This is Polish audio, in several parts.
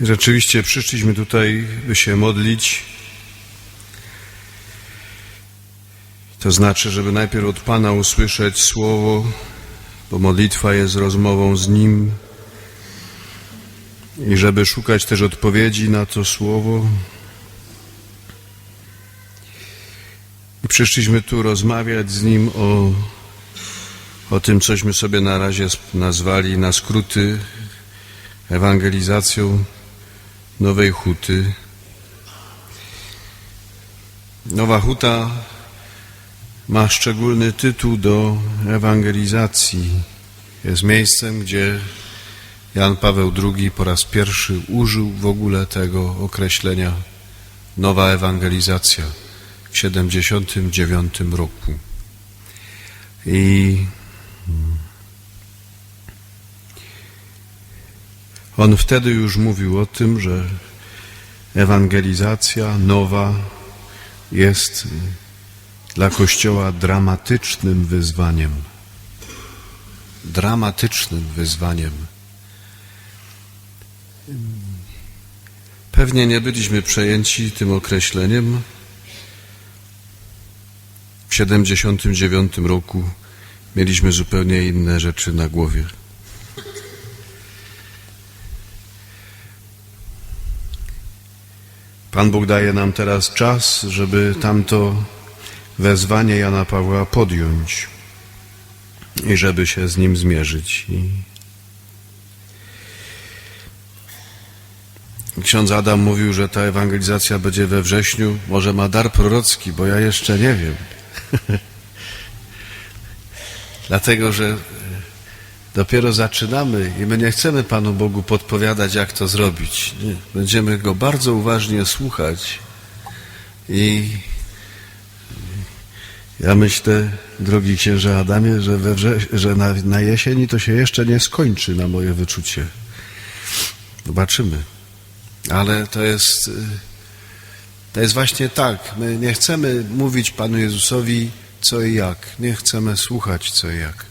Rzeczywiście przyszliśmy tutaj, by się modlić. To znaczy, żeby najpierw od Pana usłyszeć słowo, bo modlitwa jest rozmową z Nim i żeby szukać też odpowiedzi na to słowo. I przyszliśmy tu rozmawiać z Nim o, o tym, cośmy sobie na razie nazwali na skróty ewangelizacją Nowej Huty. Nowa Huta ma szczególny tytuł do ewangelizacji. Jest miejscem, gdzie Jan Paweł II po raz pierwszy użył w ogóle tego określenia nowa ewangelizacja w 79 roku. I on wtedy już mówił o tym, że ewangelizacja nowa jest dla Kościoła dramatycznym wyzwaniem. Dramatycznym wyzwaniem. Pewnie nie byliśmy przejęci tym określeniem. W 79 roku mieliśmy zupełnie inne rzeczy na głowie. Pan Bóg daje nam teraz czas, żeby tamto wezwanie Jana Pawła podjąć i żeby się z nim zmierzyć. Ksiądz Adam mówił, że ta ewangelizacja będzie we wrześniu. Może ma dar prorocki, bo ja jeszcze nie wiem. Dlatego, że dopiero zaczynamy i my nie chcemy Panu Bogu podpowiadać, jak to zrobić. Nie. Będziemy Go bardzo uważnie słuchać i ja myślę, drogi księże Adamie, że, we że na, na jesieni to się jeszcze nie skończy na moje wyczucie. Zobaczymy. Ale to jest, to jest właśnie tak. My nie chcemy mówić Panu Jezusowi co i jak. Nie chcemy słuchać co i jak.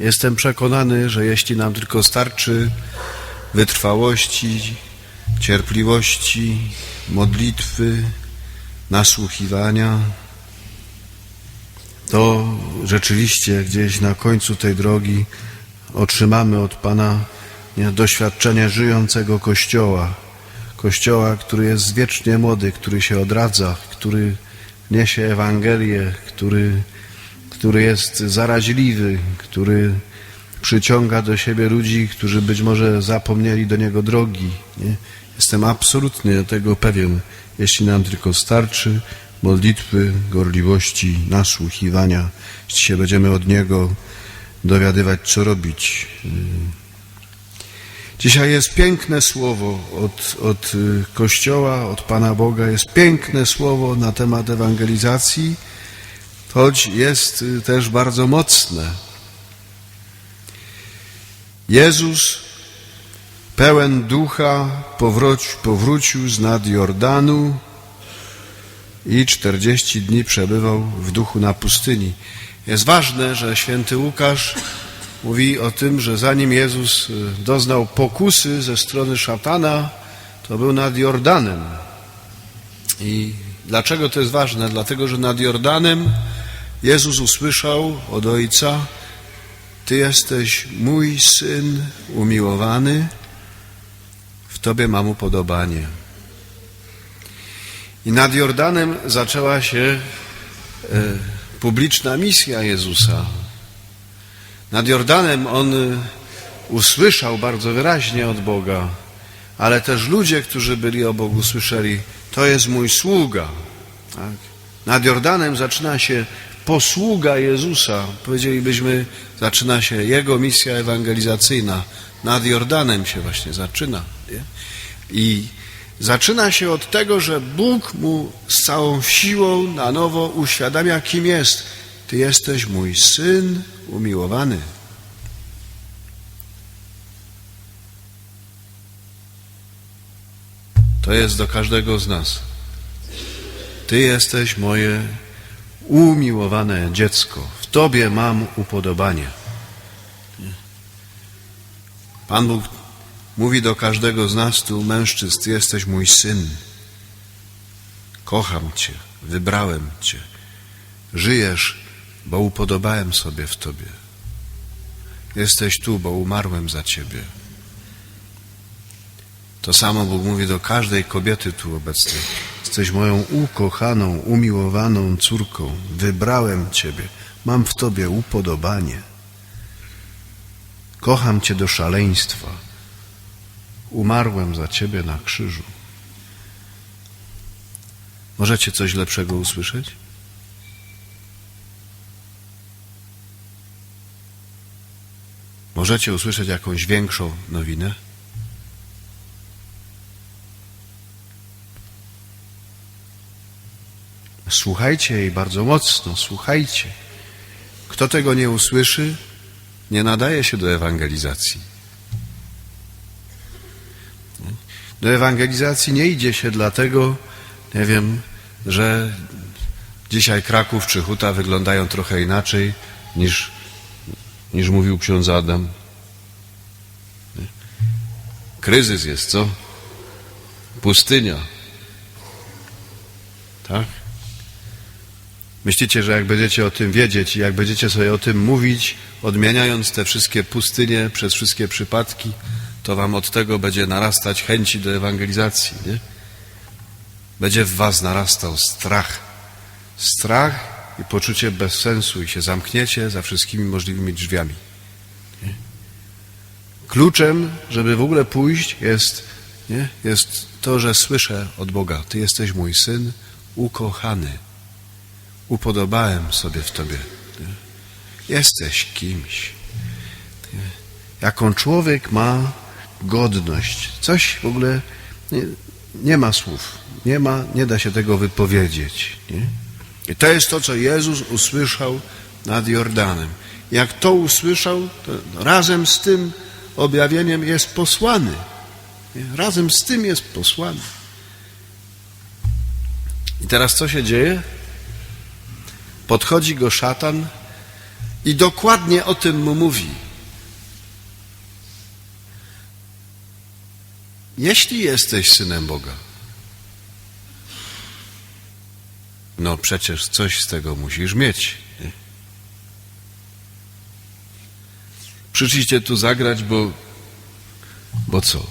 Jestem przekonany, że jeśli nam tylko starczy wytrwałości, cierpliwości, modlitwy, nasłuchiwania, to rzeczywiście gdzieś na końcu tej drogi otrzymamy od Pana nie, doświadczenie żyjącego Kościoła. Kościoła, który jest wiecznie młody, który się odradza, który niesie Ewangelię, który, który jest zaraźliwy, który przyciąga do siebie ludzi, którzy być może zapomnieli do Niego drogi. Nie? Jestem absolutnie tego pewien, jeśli nam tylko starczy modlitwy, gorliwości, nasłuchiwania, jeśli się będziemy od Niego dowiadywać, co robić. Dzisiaj jest piękne słowo od, od Kościoła, od Pana Boga, jest piękne słowo na temat ewangelizacji, choć jest y, też bardzo mocne. Jezus, pełen ducha, powrócił z nad Jordanu i 40 dni przebywał w duchu na pustyni. Jest ważne, że święty Łukasz mówi o tym, że zanim Jezus y, doznał pokusy ze strony szatana, to był nad Jordanem. I dlaczego to jest ważne? Dlatego, że nad Jordanem Jezus usłyszał od Ojca, Ty jesteś mój Syn umiłowany, w Tobie mam upodobanie. I nad Jordanem zaczęła się e, publiczna misja Jezusa. Nad Jordanem on usłyszał bardzo wyraźnie od Boga, ale też ludzie, którzy byli o Bogu, słyszeli, to jest mój sługa. Tak? Nad Jordanem zaczyna się posługa Jezusa. Powiedzielibyśmy, zaczyna się Jego misja ewangelizacyjna. Nad Jordanem się właśnie zaczyna. Nie? I zaczyna się od tego, że Bóg mu z całą siłą na nowo uświadamia, kim jest. Ty jesteś mój syn umiłowany. To jest do każdego z nas. Ty jesteś moje umiłowane dziecko. W Tobie mam upodobanie. Pan Bóg mówi do każdego z nas tu, mężczyzn, Ty jesteś mój syn. Kocham Cię, wybrałem Cię. Żyjesz, bo upodobałem sobie w Tobie. Jesteś tu, bo umarłem za Ciebie. To samo Bóg mówi do każdej kobiety tu obecnej. Jesteś moją ukochaną, umiłowaną córką. Wybrałem Ciebie. Mam w Tobie upodobanie. Kocham Cię do szaleństwa. Umarłem za Ciebie na krzyżu. Możecie coś lepszego usłyszeć? Możecie usłyszeć jakąś większą nowinę? Słuchajcie jej bardzo mocno, słuchajcie. Kto tego nie usłyszy, nie nadaje się do ewangelizacji. Do ewangelizacji nie idzie się dlatego, nie wiem, że dzisiaj Kraków czy Huta wyglądają trochę inaczej niż, niż mówił ksiądz Adam. Kryzys jest, co? Pustynia. Tak? Myślicie, że jak będziecie o tym wiedzieć i jak będziecie sobie o tym mówić, odmieniając te wszystkie pustynie przez wszystkie przypadki, to wam od tego będzie narastać chęci do ewangelizacji, nie? Będzie w was narastał strach. Strach i poczucie bezsensu i się zamkniecie za wszystkimi możliwymi drzwiami. Nie? Kluczem, żeby w ogóle pójść jest, nie? jest to, że słyszę od Boga, Ty jesteś mój syn ukochany upodobałem sobie w Tobie. Jesteś kimś. Jaką człowiek ma godność. Coś w ogóle nie, nie, ma słów. Nie ma, nie da się tego wypowiedzieć. Nie? I to jest to, co Jezus usłyszał nad Jordanem. Jak to usłyszał, to razem z tym objawieniem jest posłany. Razem z tym jest posłany. I teraz co się dzieje? Podchodzi go szatan i dokładnie o tym mu mówi. Jeśli jesteś synem Boga, no przecież coś z tego musisz mieć. Przyszliście tu zagrać, bo, bo co?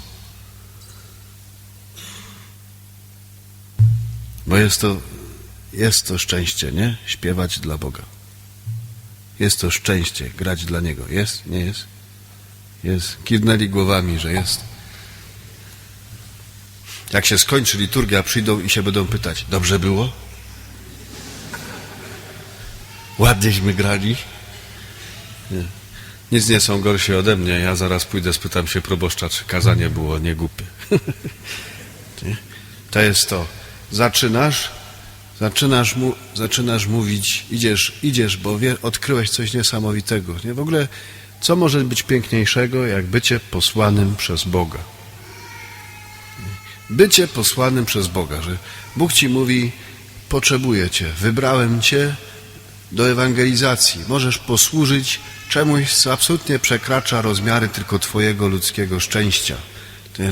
Bo jest to jest to szczęście, nie? Śpiewać dla Boga. Jest to szczęście, grać dla Niego. Jest? Nie jest? Jest. Kiwnęli głowami, że jest. Jak się skończy liturgia, przyjdą i się będą pytać, dobrze było? Ładnieśmy grali? Nie. Nic nie są gorsi ode mnie. Ja zaraz pójdę, spytam się proboszcza, czy kazanie było niegłupie. to jest to. Zaczynasz, zaczynasz, mu, zaczynasz mówić, idziesz, idziesz, bo wie, odkryłeś coś niesamowitego. Nie? W ogóle, co może być piękniejszego, jak bycie posłanym przez Boga? Bycie posłanym przez Boga, że Bóg ci mówi, potrzebuję cię, wybrałem cię do ewangelizacji. Możesz posłużyć czemuś, co absolutnie przekracza rozmiary tylko twojego ludzkiego szczęścia,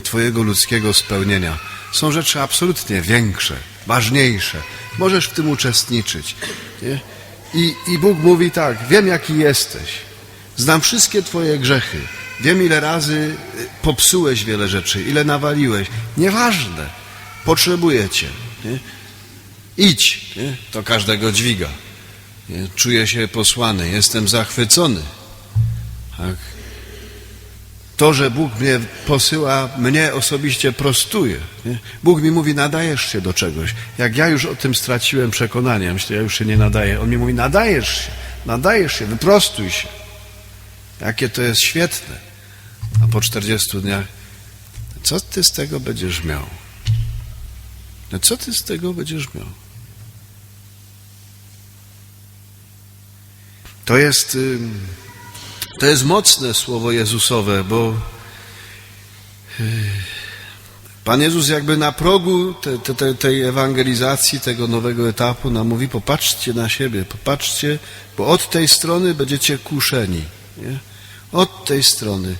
twojego ludzkiego spełnienia. Są rzeczy absolutnie większe, ważniejsze. Możesz w tym uczestniczyć. Nie? I, I Bóg mówi tak, wiem jaki jesteś, znam wszystkie twoje grzechy, wiem ile razy popsułeś wiele rzeczy, ile nawaliłeś. Nieważne, potrzebuję cię. Nie? Idź, nie? to każdego dźwiga. Nie? Czuję się posłany, jestem zachwycony. Tak? To, że Bóg mnie posyła, mnie osobiście prostuje. Nie? Bóg mi mówi, nadajesz się do czegoś. Jak ja już o tym straciłem przekonanie, myślę, ja już się nie nadaję. On mi mówi, nadajesz się, nadajesz się, wyprostuj się. Jakie to jest świetne. A po 40 dniach, co ty z tego będziesz miał? No co ty z tego będziesz miał? To jest, to jest mocne słowo Jezusowe, bo Pan Jezus jakby na progu te, te, tej ewangelizacji, tego nowego etapu nam mówi, popatrzcie na siebie, popatrzcie, bo od tej strony będziecie kuszeni. Nie? Od tej strony.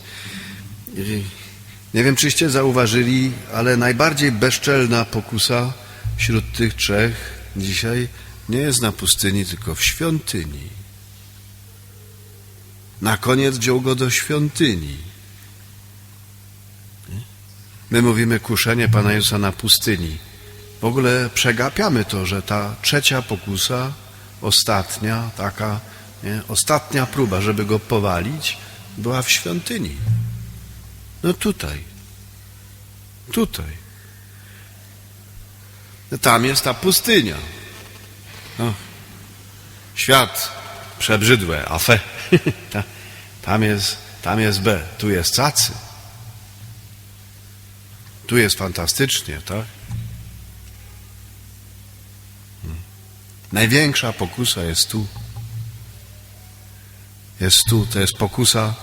Nie wiem, czyście zauważyli, ale najbardziej bezczelna pokusa wśród tych trzech dzisiaj nie jest na pustyni, tylko w świątyni. Na koniec wziął go do świątyni. My mówimy kuszenie Pana Jezusa na pustyni. W ogóle przegapiamy to, że ta trzecia pokusa, ostatnia, taka, nie, ostatnia próba, żeby go powalić, była w świątyni. No tutaj. Tutaj. No tam jest ta pustynia. No. Świat przebrzydłe, afe. Ta- Tam jest, tam jest B, tu jest cacy. Tu jest fantastycznie, tak? Hmm. Największa pokusa jest tu. Jest tu, to jest pokusa,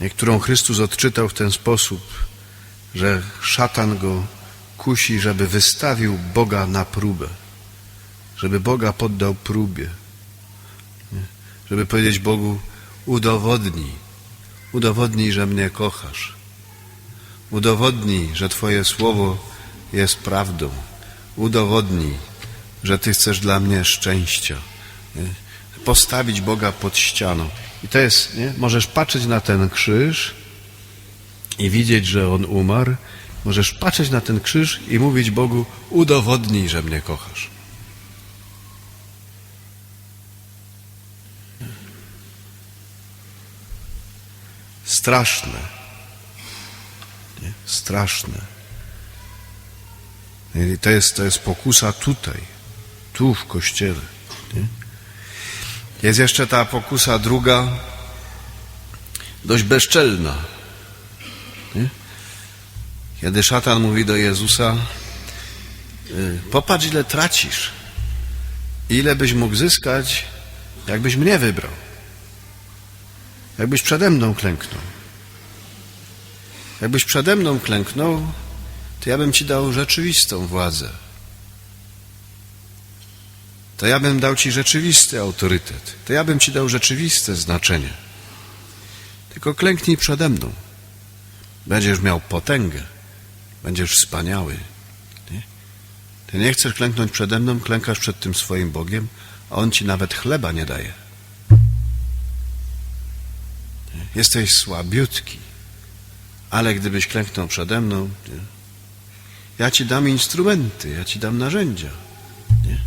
y, którą Chrystus odczytał w ten sposób, że szatan go kusi, żeby wystawił Boga na próbę, żeby Boga poddał próbie? Żeby powiedzieć Bogu: udowodnij, udowodnij, że mnie kochasz, udowodnij, że Twoje słowo jest prawdą, udowodnij, że Ty chcesz dla mnie szczęścia. Postawić Boga pod ścianą. I to jest, nie? możesz patrzeć na ten krzyż i widzieć, że On umarł. Możesz patrzeć na ten krzyż i mówić Bogu, udowodnij, że mnie kochasz. Straszne. Nie? Straszne. I to jest, to jest pokusa tutaj, tu w kościele. Nie? Jest jeszcze ta pokusa druga, dość bezczelna. Nie? Kiedy szatan mówi do Jezusa, y, popatrz ile tracisz, ile byś mógł zyskać, jakbyś mnie wybrał, jakbyś przede mną klęknął. Jakbyś przede mną klęknął, to ja bym ci dał rzeczywistą władzę. To ja bym dał ci rzeczywisty autorytet. To ja bym ci dał rzeczywiste znaczenie. Tylko klęknij przede mną. Będziesz miał potęgę. Będziesz wspaniały. Nie? Ty nie chcesz klęknąć przede mną, klękasz przed tym swoim Bogiem, a On ci nawet chleba nie daje. Jesteś słabiutki, ale gdybyś klęknął przede mną, nie? ja ci dam instrumenty, ja ci dam narzędzia. Nie?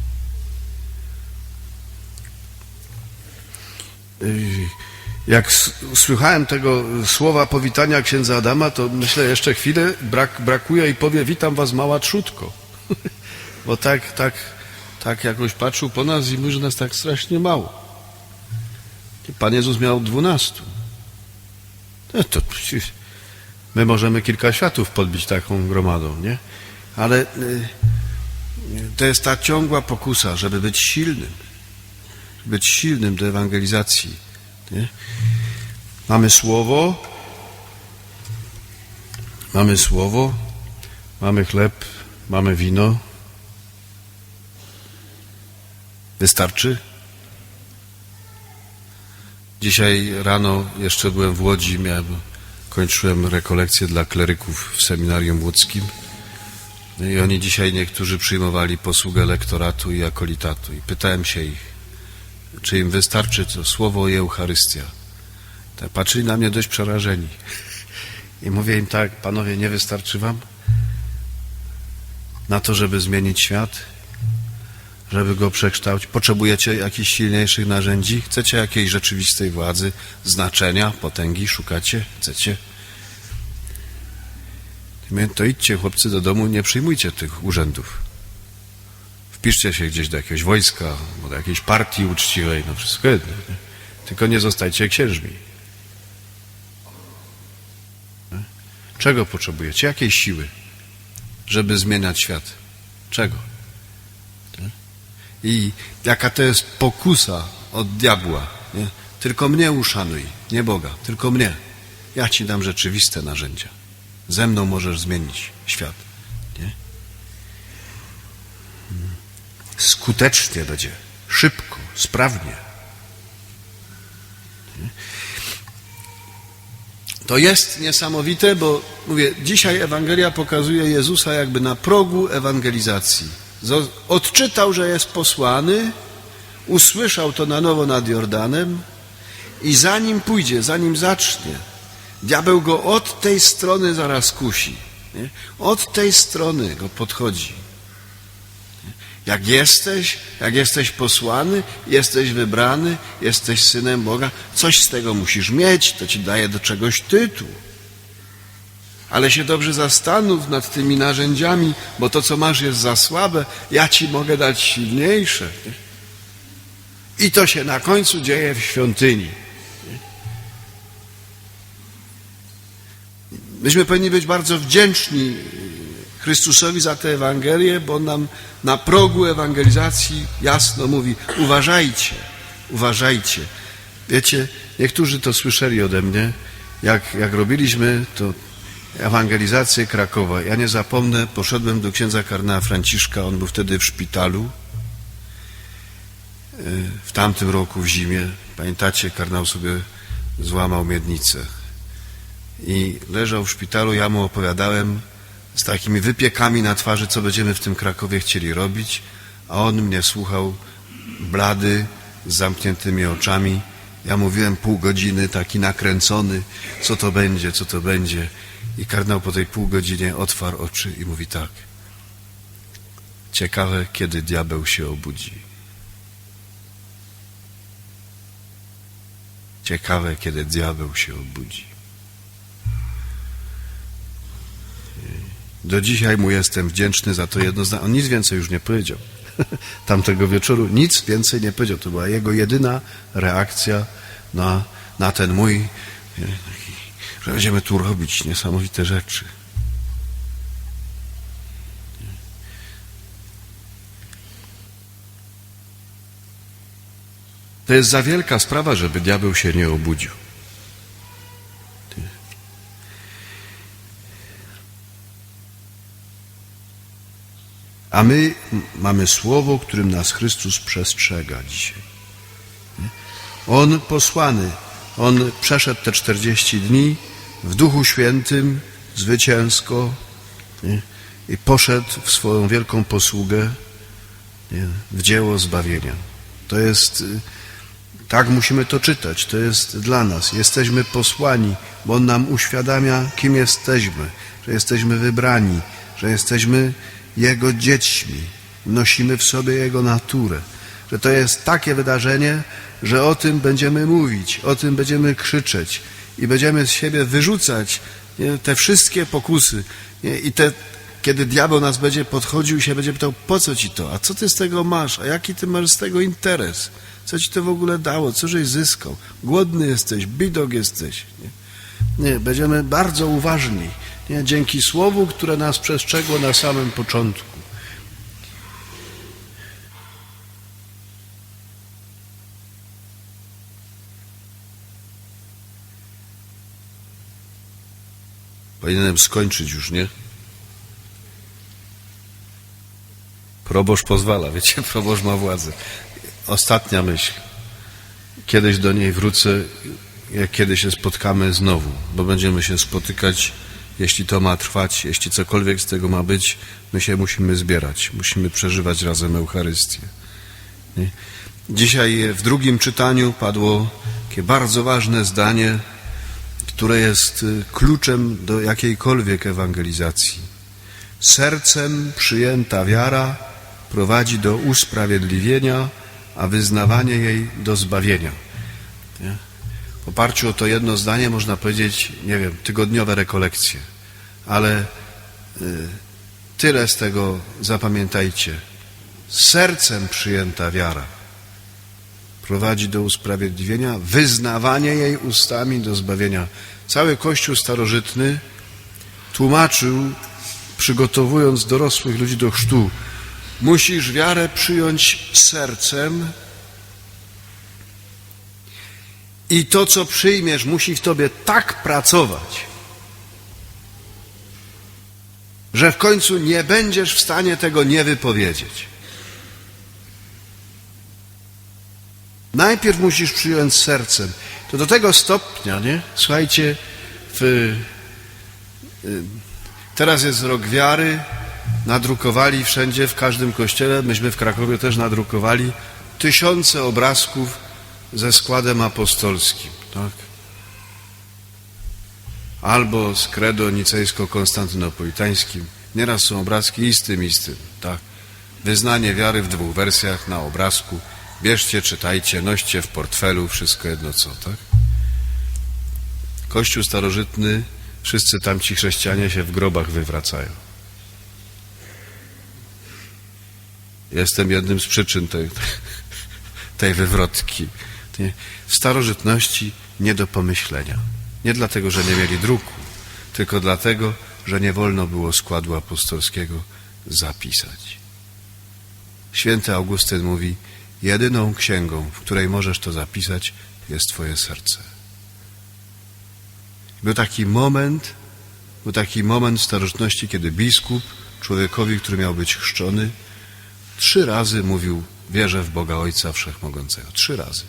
Jak słuchałem tego słowa powitania księdza Adama, to myślę jeszcze chwilę brak, brakuje i powie witam was mała trzutko. Bo tak, tak, tak jakoś patrzył po nas i mówi, że nas tak strasznie mało. Pan Jezus miał dwunastu. No to my możemy kilka światów podbić taką gromadą, nie? Ale y, to jest ta ciągła pokusa, żeby być silnym. Być silnym do ewangelizacji. Nie? Mamy słowo, mamy słowo, mamy chleb, mamy wino. Wystarczy? Dzisiaj rano jeszcze byłem w Łodzi, miałem, kończyłem rekolekcję dla kleryków w seminarium łódzkim. No I oni dzisiaj niektórzy przyjmowali posługę lektoratu i akolitatu. I pytałem się ich, czy im wystarczy to słowo i Eucharystia. Tak patrzyli na mnie dość przerażeni. I mówię im tak, panowie, nie wystarczy wam na to, żeby zmienić świat, żeby go przekształcić. Potrzebujecie jakichś silniejszych narzędzi? Chcecie jakiejś rzeczywistej władzy, znaczenia, potęgi? Szukacie? Chcecie? To idźcie, chłopcy, do domu, nie przyjmujcie tych urzędów. Wpiszcie się gdzieś do jakiegoś wojska, do jakiejś partii uczciwej, no wszystko jedno. Nie? Tylko nie zostajcie księżmi. Nie? Czego potrzebujecie? Jakiej siły, żeby zmieniać świat? Czego? I jaka to jest pokusa od diabła. Nie? Tylko mnie uszanuj, nie Boga, tylko mnie. Ja ci dam rzeczywiste narzędzia. Ze mną możesz zmienić świat. Nie? skutecznie będzie, szybko, sprawnie. To jest niesamowite, bo mówię, dzisiaj Ewangelia pokazuje Jezusa jakby na progu ewangelizacji. Odczytał, że jest posłany, usłyszał to na nowo nad Jordanem i zanim pójdzie, zanim zacznie, diabeł go od tej strony zaraz kusi. Nie? Od tej strony go podchodzi. Jak jesteś, jak jesteś posłany, jesteś wybrany, jesteś synem Boga, coś z tego musisz mieć, to ci daje do czegoś tytuł. Ale się dobrze zastanów nad tymi narzędziami, bo to, co masz, jest za słabe, ja ci mogę dać silniejsze. nie? I to się na końcu dzieje w świątyni. Myśmy powinni być bardzo wdzięczni Chrystusowi za tę Ewangelię, bo nam na progu ewangelizacji jasno mówi: uważajcie, uważajcie. Wiecie, niektórzy to słyszeli ode mnie, jak, jak robiliśmy to ewangelizację Krakowa. Ja nie zapomnę, poszedłem do księdza kardynała Franciszka, on był wtedy w szpitalu y, w tamtym roku w zimie. Pamiętacie, kardynał sobie złamał miednicę i leżał w szpitalu, ja mu opowiadałem z takimi wypiekami na twarzy, co będziemy w tym Krakowie chcieli robić, a on mnie słuchał blady, z zamkniętymi oczami. Ja mówiłem pół godziny, taki nakręcony, co to będzie, co to będzie. I kardynał po tej pół godzinie otwarł oczy i mówi tak. Ciekawe, kiedy diabeł się obudzi. Ciekawe, kiedy diabeł się obudzi. Do dzisiaj mu jestem wdzięczny za to jedno zdanie. On nic więcej już nie powiedział. Tamtego wieczoru nic więcej nie powiedział. To była jego jedyna reakcja na, na ten mój, że będziemy tu robić niesamowite rzeczy. To jest za wielka sprawa, żeby diabeł się nie obudził. A my mamy słowo, którym nas Chrystus przestrzega dzisiaj. On posłany, on przeszedł te 40 dni w Duchu Świętym zwycięsko nie? i poszedł w swoją wielką posługę nie? w dzieło zbawienia. To jest, y, tak musimy to czytać, to jest dla nas. Jesteśmy posłani, bo On nam uświadamia, kim jesteśmy, że jesteśmy wybrani, że jesteśmy Jego dziećmi, nosimy w sobie Jego naturę, że to jest takie wydarzenie, że o tym będziemy mówić, o tym będziemy krzyczeć i będziemy z siebie wyrzucać nie, te wszystkie pokusy nie, i te, kiedy diabeł nas będzie podchodził i się będzie pytał, po co ci to, a co ty z tego masz, a jaki ty masz z tego interes, co ci to w ogóle dało, co żeś zyskał, głodny jesteś, bidok jesteś. Nie? Nie, będziemy bardzo uważni nie, dzięki słowu, które nas przestrzegło na samym początku. Powinienem skończyć już, nie? Proboszcz pozwala, wiecie, proboszcz ma władzę. Ostatnia myśl. Kiedyś do niej wrócę, jak kiedy się spotkamy znowu, bo będziemy się spotykać, jeśli to ma trwać, jeśli cokolwiek z tego ma być, my się musimy zbierać, musimy przeżywać razem Eucharystię. Nie? Dzisiaj w drugim czytaniu padło takie bardzo ważne zdanie, które jest y, kluczem do jakiejkolwiek ewangelizacji. Sercem przyjęta wiara prowadzi do usprawiedliwienia, a wyznawanie jej do zbawienia. Nie? W oparciu o to jedno zdanie można powiedzieć, nie wiem, tygodniowe rekolekcje, ale y, tyle z tego zapamiętajcie. Sercem przyjęta wiara prowadzi do usprawiedliwienia, wyznawanie jej ustami do zbawienia. Cały Kościół starożytny tłumaczył, przygotowując dorosłych ludzi do chrztu, musisz wiarę przyjąć sercem i to, co przyjmiesz, musi w tobie tak pracować, że w końcu nie będziesz w stanie tego nie wypowiedzieć. Najpierw musisz przyjąć sercem. To do tego stopnia, nie? Słuchajcie, w, y, teraz jest rok wiary, nadrukowali wszędzie, w każdym kościele, myśmy w Krakowie też nadrukowali tysiące obrazków ze składem apostolskim, tak? Albo z credo nicejsko-konstantynopolitańskim. Nieraz są obrazki i z tym, i z tym, tak? Wyznanie wiary w dwóch wersjach na obrazku. Bierzcie, czytajcie, noście w portfelu, wszystko jedno co, tak? Kościół starożytny, wszyscy tamci chrześcijanie się w grobach wywracają. Jestem jednym z przyczyn tej, tej wywrotki. W starożytności nie do pomyślenia. Nie dlatego, że nie mieli druku, tylko dlatego, że nie wolno było składu apostolskiego zapisać. Święty Augustyn mówi, jedyną księgą, w której możesz to zapisać, jest Twoje serce. Był taki moment, był taki moment w starożytności, kiedy biskup człowiekowi, który miał być chrzczony, trzy razy mówił, wierzę w Boga Ojca Wszechmogącego. Trzy razy.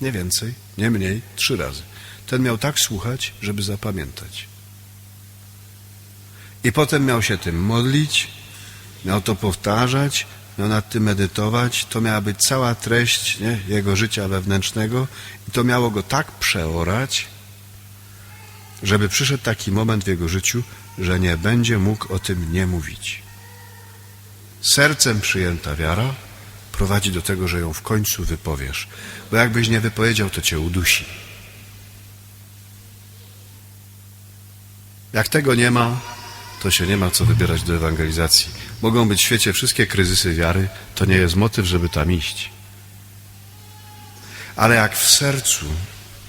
Nie więcej, nie mniej, trzy razy. Ten miał tak słuchać, żeby zapamiętać. I potem miał się tym modlić, miał to powtarzać, miał nad tym medytować. To miała być cała treść nie, jego życia wewnętrznego i to miało go tak przeorać, żeby przyszedł taki moment w jego życiu, że nie będzie mógł o tym nie mówić. Sercem przyjęta wiara prowadzi do tego, że ją w końcu wypowiesz, bo jakbyś nie wypowiedział, to cię udusi. Jak tego nie ma, to się nie ma co wybierać do ewangelizacji. Mogą być w świecie wszystkie kryzysy wiary, to nie jest motyw, żeby tam iść. Ale jak w sercu,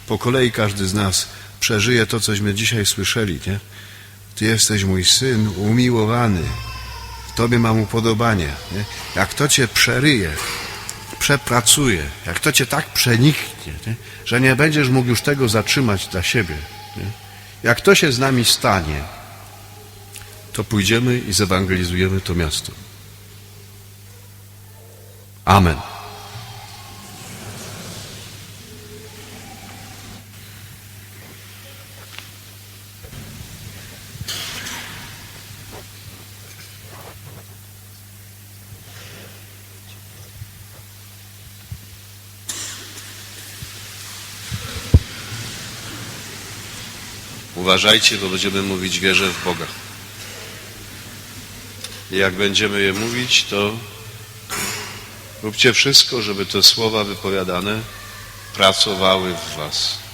po kolei każdy z nas przeżyje to, cośmy dzisiaj słyszeli, nie? Ty jesteś mój syn umiłowany, w Tobie mam upodobanie. Nie? Jak to Cię przeryje, przepracuje, jak to Cię tak przeniknie, nie? że nie będziesz mógł już tego zatrzymać dla siebie. Nie? Jak to się z nami stanie, to pójdziemy i zewangelizujemy to miasto. Amen. Uważajcie, bo będziemy mówić wierzę w Boga. Jak będziemy je mówić, to róbcie wszystko, żeby te słowa wypowiadane pracowały w Was.